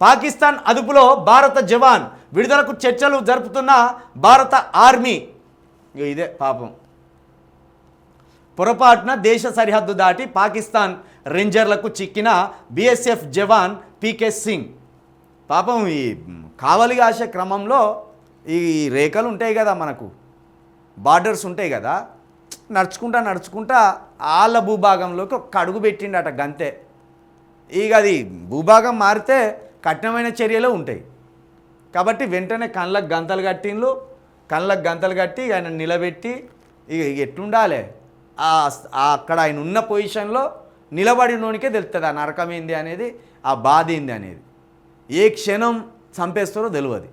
పాకిస్తాన్ అదుపులో భారత జవాన్ విడుదలకు చర్చలు జరుపుతున్న భారత ఆర్మీ. ఇదే పాపం. పొరపాటున దేశ సరిహద్దు దాటి పాకిస్తాన్ రేంజర్లకు చిక్కిన బీఎస్ఎఫ్ జవాన్ పీకే సింగ్. పాపం ఈ కావలి కాసే క్రమంలో ఈ రేఖలు ఉంటాయి కదా మనకు. బార్డర్స్ ఉంటాయి కదా. నడుచుకుంటా నడుచుకుంటా ఆళ్ళ భూభాగంలోకి ఒక అడుగు పెట్టిండట గంతే. ఇక అది భూభాగం మారితే కఠినమైన చర్యలు ఉంటాయి. కాబట్టి వెంటనే కళ్ళకు గంతలు కట్టిండ్లు. కళ్ళకు గంతలు కట్టి ఆయన నిలబెట్టి ఇక ఇక ఎట్లుండాలి అక్కడ ఆయన ఉన్న పొజిషన్లో నిలబడినోనికే తెలుస్తుంది ఆ నరకం ఏంది అనేది ఆ బాధ ఏంది అనేది. ఏ క్షణం చంపేస్తారో తెలియదు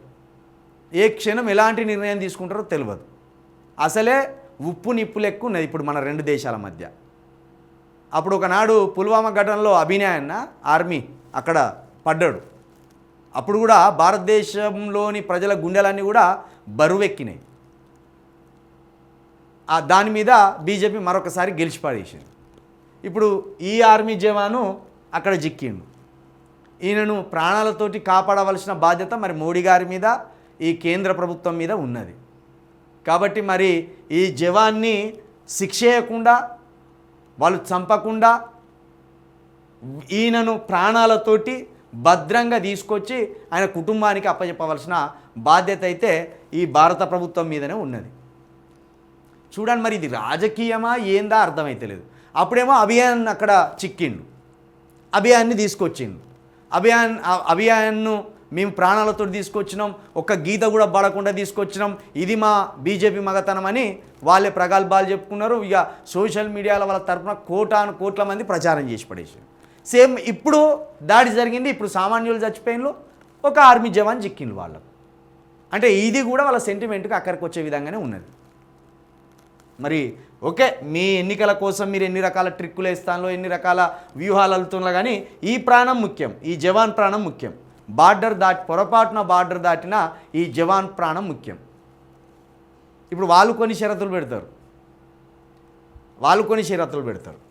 ఏ క్షణం ఎలాంటి నిర్ణయం తీసుకుంటారో తెలియదు అసలే ఉప్పు నిప్పులు ఎక్కువ ఉన్నది ఇప్పుడు మన రెండు దేశాల మధ్య. అప్పుడు ఒకనాడు పుల్వామా ఘటనలో అభినయన్న ఆర్మీ అక్కడ పడ్డాడు. అప్పుడు కూడా భారతదేశంలోని ప్రజల గుండెలన్నీ కూడా బరువెక్కినాయి. ఆ దాని మీద బీజేపీ మరొకసారి గెలిచి పడేసింది ఇప్పుడు ఈ ఆర్మీ జవాను అక్కడ జిక్కిండు. ఈయనను ప్రాణాలతోటి కాపాడవలసిన బాధ్యత మరి మోడీ గారి మీద ఈ కేంద్ర ప్రభుత్వం మీద ఉన్నది. కాబట్టి మరి ఈ జవాన్ని శిక్షేయకుండా వాళ్ళు చంపకుండా ఈయనను ప్రాణాలతోటి భద్రంగా తీసుకొచ్చి ఆయన కుటుంబానికి అప్పచెప్పవలసిన బాధ్యత అయితే ఈ భారత ప్రభుత్వం మీదనే ఉన్నది. చూడండి మరి ఇది రాజకీయమా ఏందా అర్థమైతలేదు అప్పుడేమో అభియాన్ అక్కడ చిక్కిండు. అభియాన్ని తీసుకొచ్చిండు. అభియాన్ అభియాన్ను మేము ప్రాణాలతో తీసుకొచ్చినాం ఒక్క గీత కూడా పడకుండా తీసుకొచ్చినాం ఇది మా బీజేపీ మగతనం అని వాళ్ళే ప్రగల్భాలు చెప్పుకున్నారు. ఇక సోషల్ మీడియాల వాళ్ళ తరపున కోటాను కోట్ల మంది ప్రచారం చేసి పడేసారు సేమ్ ఇప్పుడు దాడి జరిగింది ఇప్పుడు సామాన్యులు చచ్చిపోయినలో ఒక ఆర్మీ జవాన్ చిక్కిండు వాళ్ళకు. అంటే ఇది కూడా వాళ్ళ సెంటిమెంట్కి అక్కడికి వచ్చే విధంగానే ఉన్నది. మరి ఓకే మీ ఎన్నికల కోసం మీరు ఎన్ని రకాల ట్రిక్కులు వేస్తానో ఎన్ని రకాల వ్యూహాలు వెళ్తున్నా కానీ ఈ ప్రాణం ముఖ్యం ఈ జవాన్ ప్రాణం ముఖ్యం. బార్డర్ దాటి పొరపాటున బార్డర్ దాటిన ఈ జవాన్ ప్రాణం ముఖ్యం. ఇప్పుడు వాళ్ళు కొన్ని షరతులు పెడతారు. వాళ్ళు కొన్ని షరతులు పెడతారు.